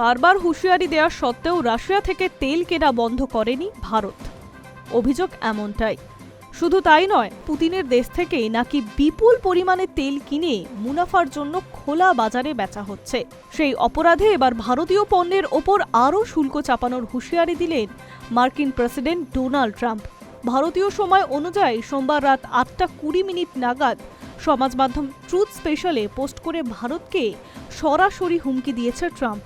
বারবার হুঁশিয়ারি দেওয়া সত্ত্বেও রাশিয়া থেকে তেল কেনা বন্ধ করেনি ভারত। অভিযোগ এমনটাই। শুধু তাই নয়, পুতিনের দেশ থেকেই নাকি বিপুল পরিমাণে তেল কিনে মুনাফার জন্য খোলা বাজারে বেচা হচ্ছে। সেই অপরাধে এবার ভারতীয় পণ্যের ওপর আরও শুল্ক চাপানোর হুঁশিয়ারি দিলেন মার্কিন প্রেসিডেন্ট ডোনাল্ড ট্রাম্প। ভারতীয় সময় অনুযায়ী সোমবার রাত আটটা কুড়ি মিনিট নাগাদ সমাজ মাধ্যম ট্রুথ স্পেশালে পোস্ট করে ভারতকে সরাসরি হুমকি দিয়েছে ট্রাম্প।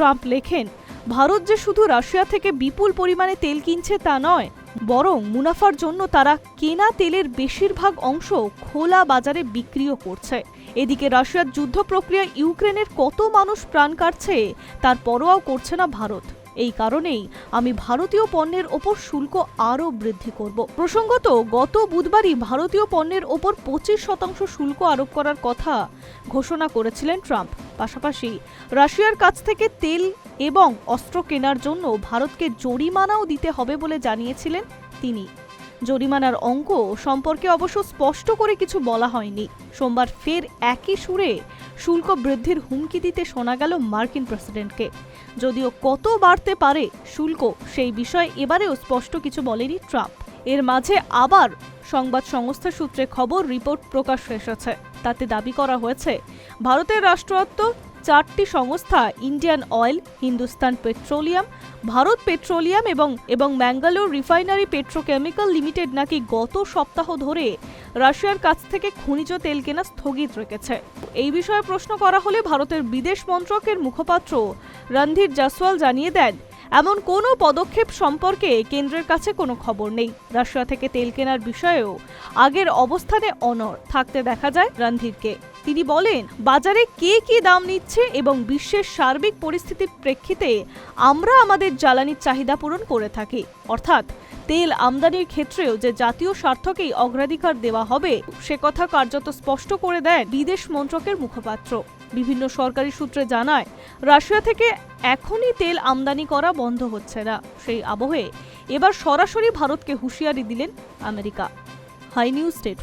ট্রাম্প লেখেন, ভারত যে শুধু রাশিয়া থেকে বিপুল পরিমাণে তেল কিনছে তা নয়, বরং মুনাফার জন্য তারা কেনা তেলের বেশিরভাগ অংশ খোলা বাজারে বিক্রিও করছে। এদিকে রাশিয়ার যুদ্ধ প্রক্রিয়ায় ইউক্রেনের কত মানুষ প্রাণ কাটছে, তার পরোয়াও করছে না ভারত। এই কারণেই আমি ভারতীয় পণ্যের ওপর শুল্ক আরও বৃদ্ধি করব। প্রসঙ্গত, গত বুধবারই ভারতীয় পণ্যের ওপর পঁচিশ শতাংশ শুল্ক আরোপ করার কথা ঘোষণা করেছিলেন ট্রাম্প। পাশাপাশি, রাশিয়ার কাছ থেকে তেল এবং অস্ত্র কেনার জন্য ভারতকে জরিমানাও দিতে হবে বলে জানিয়েছিলেন তিনি। জরিমানার অঙ্ক সম্পর্কে অবশ্য স্পষ্ট করে কিছু বলা হয়নি। সোমবার ফের একই সুরে শুল্ক বৃদ্ধির হুমকি দিতে শোনা গেল মার্কিন প্রেসিডেন্টকে। যদিও কত বাড়তে পারে শুল্ক, সেই বিষয়ে এবারেও স্পষ্ট কিছু বলেনি ট্রাম্প। এর মাঝে আবার সংবাদ সংস্থা সূত্রে খবর রিপোর্ট প্রকাশ এসেছে। তাতে দাবি করা হয়েছে, ভারতের রাষ্ট্রায়ত্ত চারটি সংস্থা, Indian oil, Hindustan petroleum, Bharat petroleum এবং এবং ম্যাঙ্গালোর রিফাইনারি পেট্রোকেমিক্যাল লিমিটেড নাকি গত সপ্তাহ ধরে রাশিয়ার কাছ থেকে খনিজ তেল কেনা স্থগিত রেখেছে। এই বিষয়ে প্রশ্ন করা হলে ভারতের বিদেশ মন্ত্রকের মুখপাত্র রণধীর জাসওয়াল জানিয়ে দেন, এমন কোনো পদক্ষেপ সম্পর্কে কেন্দ্রের কাছে কোনো খবর নেই। রাশিয়া থেকে তেল কেনার বিষয়েও আগের অবস্থানে অনর থাকতে দেখা যায় রণধীরকে। তিনি বলেন, বাজারে কে কি দাম নিচ্ছে এবং বিশ্বের সার্বিক পরিস্থিতির প্রেক্ষিতে আমরা আমাদের জ্বালানির চাহিদা পূরণ করে থাকি। অর্থাৎ, তেল আমদানির ক্ষেত্রেও যে জাতীয় স্বার্থকেই অগ্রাধিকার দেওয়া হবে, সে কথা কার্যত স্পষ্ট করে দেন বিদেশ মন্ত্রকের মুখপাত্র। বিভিন্ন সরকারি সূত্রে জানায়, রাশিয়া থেকে এখনই তেল আমদানি করা বন্ধ হচ্ছে না। সেই আবহে এবার সরাসরি ভারতকে হুঁশিয়ারি দিলেন আমেরিকা। High news, state